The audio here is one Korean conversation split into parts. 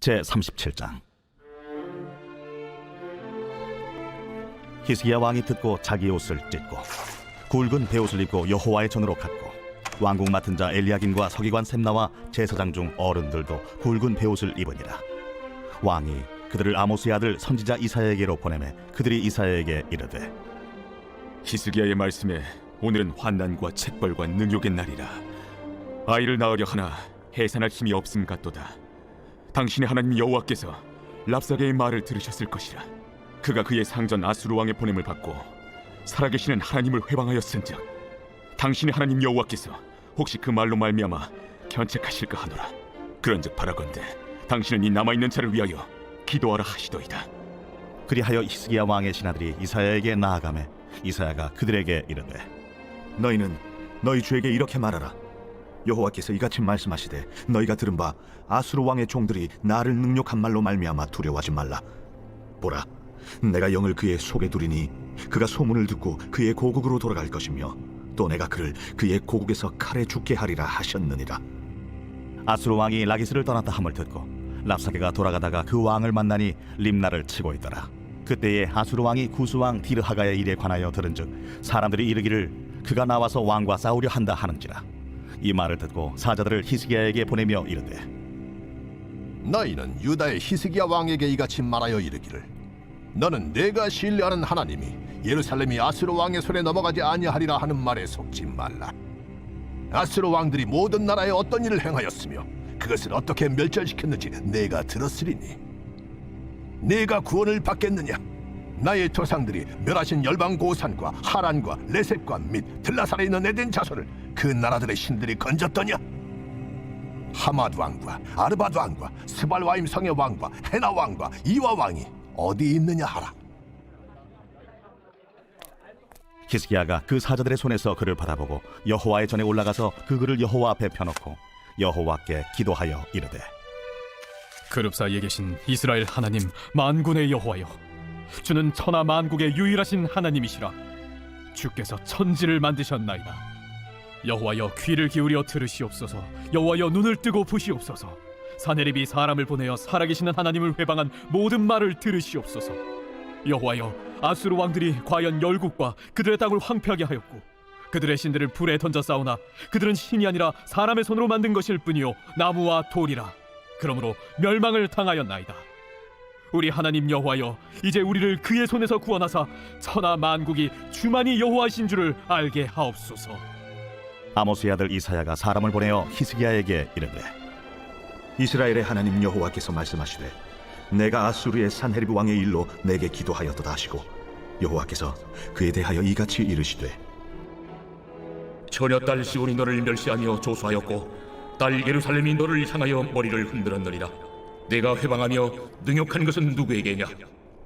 제 37장. 히스기야 왕이 듣고 자기 옷을 찢고 굵은 베옷을 입고 여호와의 전으로 갔고 왕궁 맡은 자 엘리야긴과 서기관 셈나와 제사장 중 어른들도 굵은 베옷을 입으니라. 왕이 그들을 아모스의 아들 선지자 이사야에게로 보내매 그들이 이사야에게 이르되 히스기야의 말씀에 오늘은 환난과 책벌과 능욕의 날이라. 아이를 낳으려 하나 해산할 힘이 없음 같도다 당신의 하나님 여호와께서 랍사게의 말을 들으셨을 것이라. 그가 그의 상전 아수르 왕의 보냄을 받고 살아계시는 하나님을 회방하였은즉 당신의 하나님 여호와께서 혹시 그 말로 말미암아 견책하실까 하노라. 그런즉 바라건대 당신은 이 남아있는 자를 위하여 기도하라 하시도이다. 그리하여 히스기야 왕의 신하들이 이사야에게 나아가매 이사야가 그들에게 이르되 너희는 너희 주에게 이렇게 말하라. 여호와께서 이같이 말씀하시되 너희가 들은 바 아수르 왕의 종들이 나를 능욕한 말로 말미암아 두려워하지 말라. 보라, 내가 영을 그의 속에 두리니 그가 소문을 듣고 그의 고국으로 돌아갈 것이며 또 내가 그를 그의 고국에서 칼에 죽게 하리라 하셨느니라. 아수르 왕이 라기스를 떠났다 함을 듣고 랍사게가 돌아가다가 그 왕을 만나니 림나를 치고 있더라. 그때에 아수르 왕이 구스 왕 디르하가의 일에 관하여 들은즉 사람들이 이르기를 그가 나와서 왕과 싸우려 한다 하는지라. 이 말을 듣고 사자들을 히스기야에게 보내며 이르되 너희는 유다의 히스기야 왕에게 이같이 말하여 이르기를 너는 내가 신뢰하는 하나님이 예루살렘이 아스로 왕의 손에 넘어가지 아니하리라 하는 말에 속지 말라. 아스로 왕들이 모든 나라에 어떤 일을 행하였으며 그것을 어떻게 멸절시켰는지 내가 들었으리니 내가 구원을 받겠느냐 나의 조상들이 멸하신 열방 고산과 하란과 레셋과 및 들라살에 있는 에덴 자손을 그 나라들의 신들이 건졌더냐 하마드 왕과 아르바드 왕과 스발와임 성의 왕과 헤나 왕과 이와 왕이 어디 있느냐 하라. 히스기야가 그 사자들의 손에서 그를 받아보고 여호와의 전에 올라가서 그 글을 여호와 앞에 펴놓고 여호와께 기도하여 이르되 그룹 사이에 계신 이스라엘 하나님 만군의 여호와여 주는 천하 만국의 유일하신 하나님이시라. 주께서 천지를 만드셨나이다. 여호와여 귀를 기울여 들으시옵소서. 여호와여 눈을 뜨고 보시옵소서. 사내립이 사람을 보내어 살아계시는 하나님을 회방한 모든 말을 들으시옵소서. 여호와여 아수르 왕들이 과연 열국과 그들의 땅을 황폐하게 하였고 그들의 신들을 불에 던져 싸우나 그들은 신이 아니라 사람의 손으로 만든 것일 뿐이요 나무와 돌이라. 그러므로 멸망을 당하였나이다 우리 하나님 여호와여 이제 우리를 그의 손에서 구원하사 천하 만국이 주만이 여호와신 줄을 알게 하옵소서. 아모스의 아들 이사야가 사람을 보내어 히스기야에게 이르되 이스라엘의 하나님 여호와께서 말씀하시되 내가 아수르의 산헤리브 왕의 일로 내게 기도하였도다 하시고 여호와께서 그에 대하여 이같이 이르시되 처녀 딸 시온이 너를 멸시하며 조소하였고 딸 예루살렘이 너를 향하여 머리를 흔들었느니라 내가 회방하며 능욕한 것은 누구에게냐?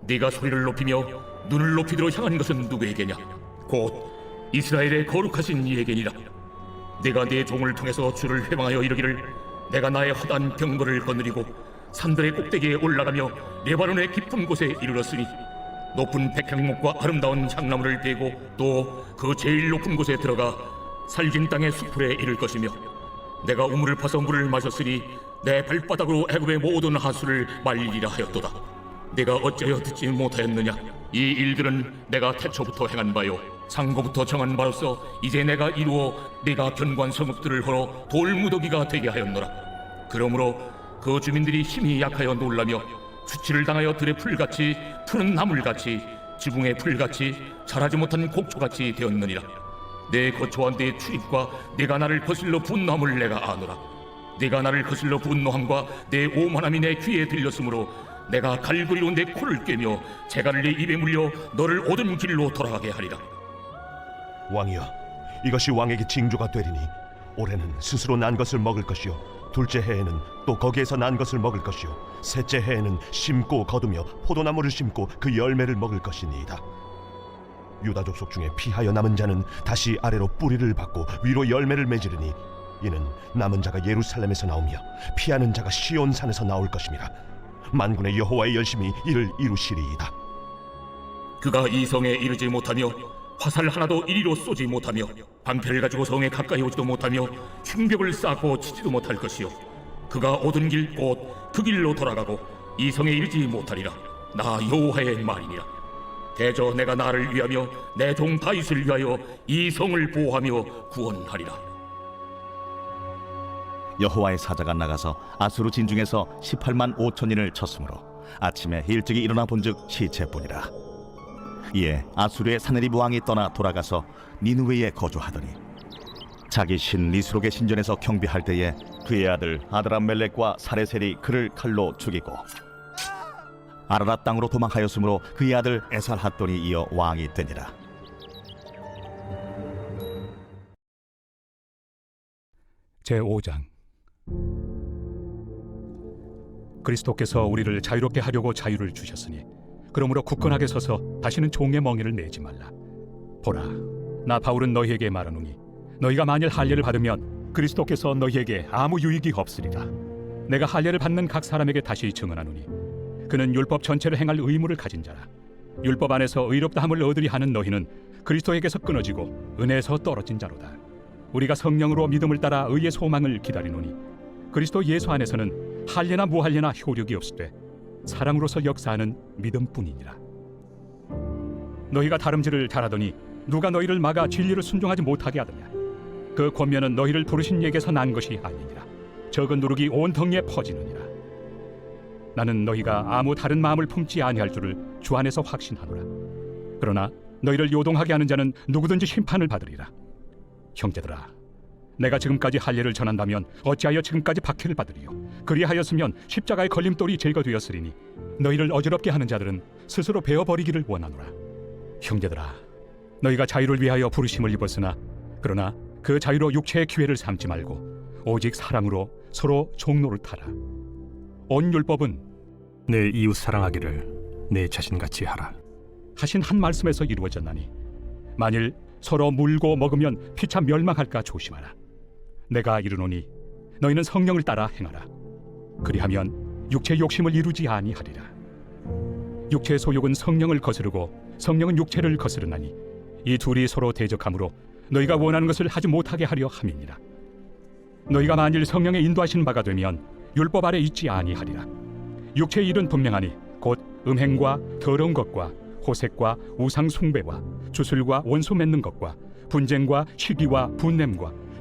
네가 소리를 높이며 눈을 높이도록 향한 것은 누구에게냐? 곧 이스라엘의 거룩하신 이에게니라. 내가 네 종을 통해서 주를 회방하여 이르기를 내가 나의 허단 병거를 거느리고 산들의 꼭대기에 올라가며 레바논의 깊은 곳에 이르렀으니 높은 백향목과 아름다운 향나무를 베고 또 그 제일 높은 곳에 들어가 살긴 땅의 수풀에 이를 것이며 내가 우물을 파서 물을 마셨으니 내 발바닥으로 애굽의 모든 하수를 말리리라 하였도다. 내가 어찌하여 듣지 못하였느냐? 이 일들은 내가 태초부터 행한 바요. 상고부터 정한 바로서 이제 내가 이루어 내가 견고한 성읍들을 헐어 돌무더기가 되게 하였노라. 그러므로 그 주민들이 힘이 약하여 놀라며 수치를 당하여 들의 풀같이 푸는 나물같이 지붕의 풀같이 자라지 못한 곡초같이 되었느니라. 내 거처와 내 출입과 내가 나를 거슬러 분노함을 내가 아노라 내가 나를 거슬러 분노함과 내 오만함이 내 귀에 들렸으므로 내가 갈고리로 내 코를 꿰며 재갈을 내 입에 물려 너를 옳은 길로 돌아가게 하리라. 왕이여 이것이 왕에게 징조가 되리니 올해는 스스로 난 것을 먹을 것이요 둘째 해에는 또 거기에서 난 것을 먹을 것이요 셋째 해에는 심고 거두며 포도나무를 심고 그 열매를 먹을 것이니이다. 유다 족속 중에 피하여 남은 자는 다시 아래로 뿌리를 받고 위로 열매를 맺으리니 이는 남은 자가 예루살렘에서 나오며 피하는 자가 시온 산에서 나올 것임이라 만군의 여호와의 열심히 이를 이루시리이다. 그가 이 성에 이르지 못하며 화살 하나도 이리로 쏘지 못하며 방패를 가지고 성에 가까이 오지도 못하며 흉벽을 쌓고 치지도 못할 것이요. 그가 오던 길 곧 그 길로 돌아가고 이 성에 이르지 못하리라. 나 여호와의 말이니라. 대저 내가 나를 위하며 내 종 다윗을 위하여 이 성을 보호하며 구원하리라 여호와의 사자가 나가서 아수르 진중에서 18만 5천인을 쳤으므로 아침에 일찍이 일어나 본즉 시체뿐이라. 이에 아수르의 사네립 왕이 떠나 돌아가서 니누웨에 거주하더니 자기 신 리스록의 신전에서 경비할 때에 그의 아들 아드람멜렉과 사레셀이 그를 칼로 죽이고 아라랏 땅으로 도망하였으므로 그의 아들 에살핫돈이 이어 왕이 되니라. 제 5장 그리스도께서 우리를 자유롭게 하려고 자유를 주셨으니 그러므로 굳건하게 서서 다시는 종의 멍에를 내지 말라. 보라 나 바울은 너희에게 말하노니 너희가 만일 할례를 받으면 그리스도께서 너희에게 아무 유익이 없으리라. 내가 할례를 받는 각 사람에게 다시 증언하노니 그는 율법 전체를 행할 의무를 가진 자라. 율법 안에서 의롭다함을 얻으리 하는 너희는 그리스도에게서 끊어지고 은혜에서 떨어진 자로다. 우리가 성령으로 믿음을 따라 의의 소망을 기다리노니 그리스도 예수 안에서는 할례나 무할례나 효력이 없으되 사랑으로서 역사하는 믿음뿐이니라. 너희가 다름질을 잘하더니 누가 너희를 막아 진리를 순종하지 못하게 하더냐? 그 권면은 너희를 부르신 예에서 난 것이 아니니라. 적은 누룩이 온 덩이에 퍼지느니라. 나는 너희가 아무 다른 마음을 품지 아니할 줄을 주 안에서 확신하노라. 그러나 너희를 요동하게 하는 자는 누구든지 심판을 받으리라. 형제들아 내가 지금까지 할례를 전한다면 어찌하여 지금까지 박해를 받으리요 그리하였으면 십자가의 걸림돌이 제거되었으리니 너희를 어지럽게 하는 자들은 스스로 베어 버리기를 원하노라. 형제들아 너희가 자유를 위하여 부르심을 입었으나 그러나 그 자유로 육체의 기회를 삼지 말고 오직 사랑으로 서로 종로를 타라. 온 율법은 내 이웃 사랑하기를 내 자신같이 하라. 하신 한 말씀에서 이루어졌나니 만일 서로 물고 먹으면 피차 멸망할까 조심하라. 내가 이르노니 너희는 성령을 따라 행하라 그리하면 육체 욕심을 이루지 아니하리라. 육체의 소욕은 성령을 거스르고 성령은 육체를 거스르나니 이 둘이 서로 대적하므로 너희가 원하는 것을 하지 못하게 하려 함이니라. 너희가 만일 성령의 인도하신 바가 되면 율법 아래 있지 아니하리라. 육체의 일은 분명하니 곧 음행과 더러운 것과 호색과 우상 숭배와 주술과 원수 맺는 것과 분쟁과 시기와 분냄과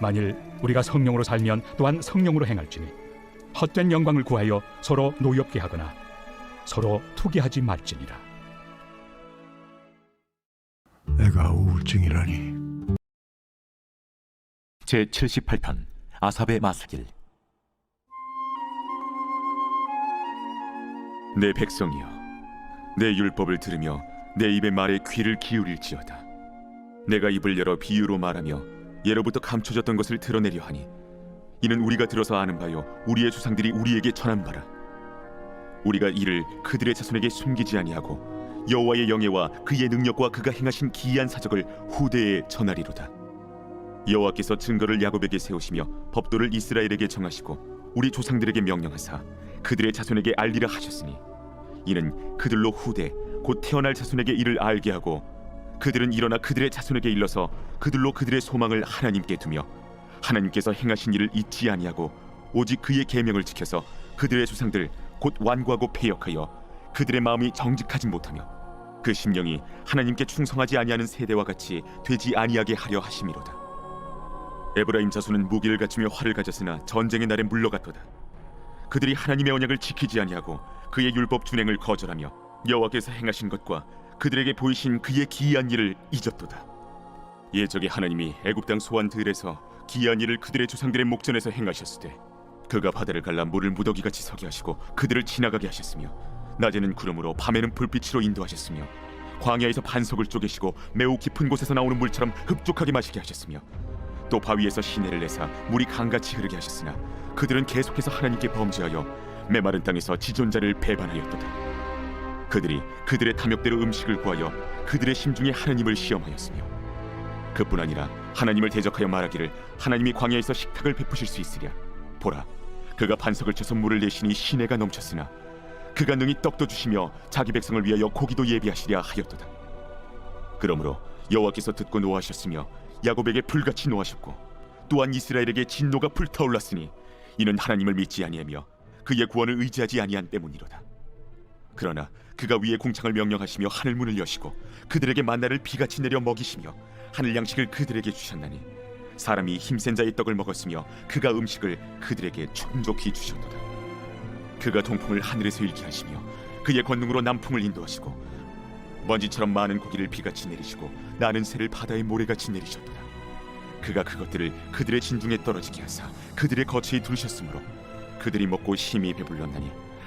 만일 우리가 성령으로 살면 또한 성령으로 행할지니 헛된 영광을 구하여 서로 노엽게 하거나 서로 투기하지 말지니라. 내가 우울증이라니. 제 78편 아삽의 마스길. 내 백성이여 내 율법을 들으며 내 입의 말에 귀를 기울일지어다. 내가 입을 열어 비유로 말하며 예로부터 감춰졌던 것을 드러내려 하니 이는 우리가 들어서 아는 바요 우리의 조상들이 우리에게 전한 바라. 우리가 이를 그들의 자손에게 숨기지 아니하고 여호와의 영예와 그의 능력과 그가 행하신 기이한 사적을 후대에 전하리로다. 여호와께서 증거를 야곱에게 세우시며 법도를 이스라엘에게 정하시고 우리 조상들에게 명령하사 그들의 자손에게 알리라 하셨으니 이는 그들로 후대 곧 태어날 자손에게 이를 알게 하고 그들은 일어나 그들의 자손에게 일러서 그들로 그들의 소망을 하나님께 두며 하나님께서 행하신 일을 잊지 아니하고 오직 그의 계명을 지켜서 그들의 조상들 곧 완고하고 패역하여 그들의 마음이 정직하지 못하며 그 심령이 하나님께 충성하지 아니하는 세대와 같이 되지 아니하게 하려 하심이로다. 에브라임 자손은 무기를 갖추며 활을 가졌으나 전쟁의 날에 물러갔도다. 그들이 하나님의 언약을 지키지 아니하고 그의 율법 준행을 거절하며 여호와께서 행하신 것과 그들에게 보이신 그의 기이한 일을 잊었도다. 예적의 하나님이 애굽 땅 소환 들에서 기이한 일을 그들의 조상들의 목전에서 행하셨으되 그가 바다를 갈라 물을 무더기 같이 서게 하시고 그들을 지나가게 하셨으며 낮에는 구름으로 밤에는 불빛으로 인도하셨으며 광야에서 반석을 쪼개시고 매우 깊은 곳에서 나오는 물처럼 흡족하게 마시게 하셨으며 또 바위에서 시내를 내사 물이 강같이 흐르게 하셨으나 그들은 계속해서 하나님께 범죄하여 메마른 땅에서 지존자를 배반하였도다. 그들이 그들의 탐욕대로 음식을 구하여 그들의 심중에 하나님을 시험하였으며 그뿐 아니라 하나님을 대적하여 말하기를 하나님이 광야에서 식탁을 베푸실 수 있으랴. 보라 그가 반석을 쳐서 물을 내시니 시내가 넘쳤으나 그가 능히 떡도 주시며 자기 백성을 위하여 고기도 예비하시랴 하였도다. 그러므로 여호와께서 듣고 노하셨으며 야곱에게 불같이 노하셨고 또한 이스라엘에게 진노가 불타올랐으니 이는 하나님을 믿지 아니하며 그의 구원을 의지하지 아니한 때문이로다 그러나 그가 위에 공창을 명령하시며 하늘 문을 여시고 그들에게 만나를 비같이 내려 먹이시며 하늘 양식을 그들에게 주셨나니 사람이 힘센 자의 떡을 먹었으며 그가 음식을 그들에게 충족히 주셨도다. 그가 동풍을 하늘에서 일게 하시며 그의 권능으로 남풍을 인도하시고 먼지처럼 많은 고기를 비같이 내리시고 나는 새를 바다의 모래같이 내리셨도다. 그가 그것들을 그들의 진중에 떨어지게 하사 그들의 거처에 두르셨으므로 그들이 먹고 힘이 배불렀나니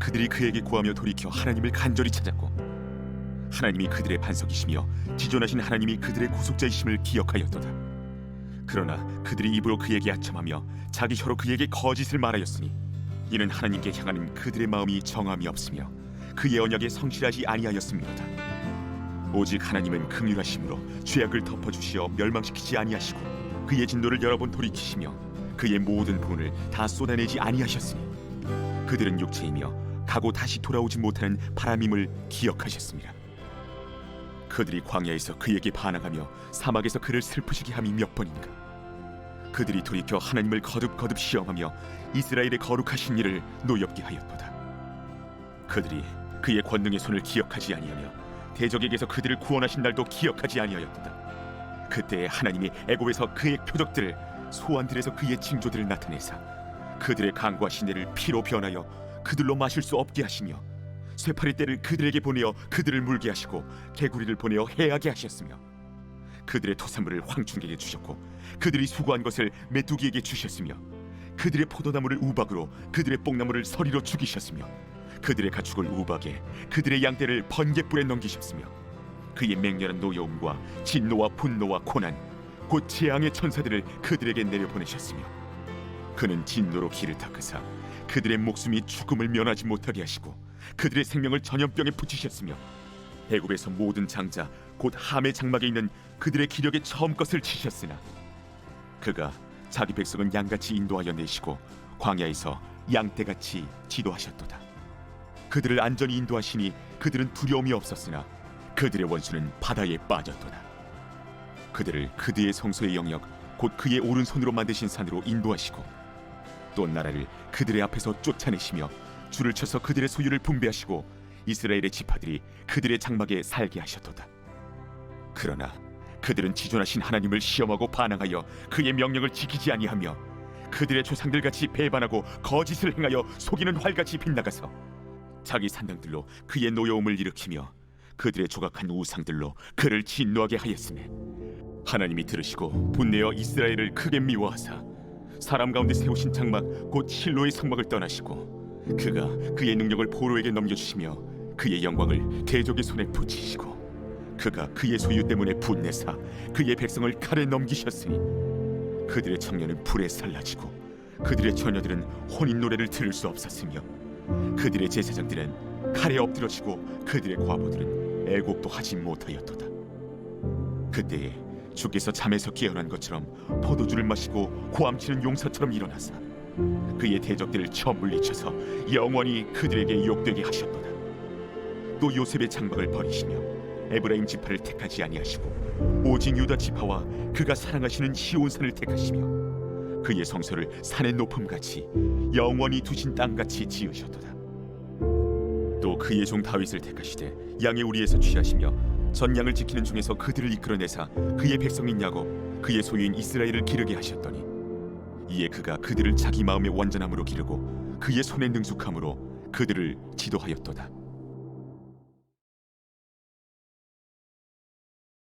그들이 그에게 구하며 돌이켜 하나님을 간절히 찾았고 하나님이 그들의 반석이시며 지존하신 하나님이 그들의 구속자이심을 기억하였도다. 그러나 그들이 입으로 그에게 아첨하며 자기 혀로 그에게 거짓을 말하였으니 이는 하나님께 향하는 그들의 마음이 정함이 없으며 그의 언약에 성실하지 아니하였음이로다. 오직 하나님은 긍휼하심으로 죄악을 덮어주시어 멸망시키지 아니하시고 그의 진노를 여러 번 돌이키시며 그의 모든 본을 다 쏟아내지 아니하셨으니 그들은 육체이며 가고 다시 돌아오지 못하는 바람임을 기억하셨습니다. 그들이 광야에서 그에게 반항하며 사막에서 그를 슬프시게 함이 몇 번인가? 그들이 돌이켜 하나님을 거듭거듭 시험하며 이스라엘의 거룩하신 일을 노엽게 하였도다. 그들이 그의 권능의 손을 기억하지 아니하며 대적에게서 그들을 구원하신 날도 기억하지 아니하였도다. 그때에 하나님이 애굽에서 그의 표적들을 소환들에서 그의 징조들을 나타내사 그들의 강과 시내를 피로 변하여 그들로 마실 수 없게 하시며 쇠파리 떼를 그들에게 보내어 그들을 물게 하시고 개구리를 보내어 해하게 하셨으며 그들의 토산물을 황충에게 주셨고 그들이 수고한 것을 메뚜기에게 주셨으며 그들의 포도나무를 우박으로 그들의 뽕나무를 서리로 죽이셨으며 그들의 가축을 우박에 그들의 양떼를 번개불에 넘기셨으며 그의 맹렬한 노여움과 진노와 분노와 고난 곧 재앙의 천사들을 그들에게 내려보내셨으며 그는 진노로 길을 닦으사 그들의 목숨이 죽음을 면하지 못하게 하시고 그들의 생명을 전염병에 붙이셨으며 애굽에서 모든 장자 곧 함의 장막에 있는 그들의 기력에 처음 것을 치셨으나 그가 자기 백성은 양같이 인도하여 내시고 광야에서 양떼같이 지도하셨도다. 그들을 안전히 인도하시니 그들은 두려움이 없었으나 그들의 원수는 바다에 빠졌도다. 그들을 그들의 성소의 영역 곧 그의 오른손으로 만드신 산으로 인도하시고 또 나라를 그들의 앞에서 쫓아내시며 줄을 쳐서 그들의 소유를 분배하시고 이스라엘의 지파들이 그들의 장막에 살게 하셨도다. 그러나 그들은 지존하신 하나님을 시험하고 반항하여 그의 명령을 지키지 아니하며 그들의 조상들 같이 배반하고 거짓을 행하여 속이는 활같이 빗나가서 자기 산당들로 그의 노여움을 일으키며 그들의 조각한 우상들로 그를 진노하게 하였으니 하나님이 들으시고 분내어 이스라엘을 크게 미워하사 사람 가운데 세우신 장막 곧 실로의 성막을 떠나시고 그가 그의 능력을 포로에게 넘겨주시며 그의 영광을 대적의 손에 붙이시고 그가 그의 소유 때문에 분내사 그의 백성을 칼에 넘기셨으니 그들의 청년은 불에 살라지고 그들의 처녀들은 혼인 노래를 들을 수 없었으며 그들의 제사장들은 칼에 엎드러지고 그들의 과부들은 애곡도 하지 못하였도다. 그때에 주께서 잠에서 깨어난 것처럼 포도주를 마시고 고함치는 용사처럼 일어나사 그의 대적들을 쳐 물리쳐서 영원히 그들에게 욕되게 하셨도다. 또 요셉의 장막을 버리시며 에브라임 지파를 택하지 아니하시고 오직 유다 지파와 그가 사랑하시는 시온산을 택하시며 그의 성소를 산의 높음 같이 영원히 두신 땅 같이 지으셨도다. 또 그의 종 다윗을 택하시되 양의 우리에서 취하시며 전양을 지키는 중에서 그들을 이끌어내사 그의 백성인 야곱 그의 소유인 이스라엘을 기르게 하셨더니 이에 그가 그들을 자기 마음의 완전함으로 기르고 그의 손의 능숙함으로 그들을 지도하였도다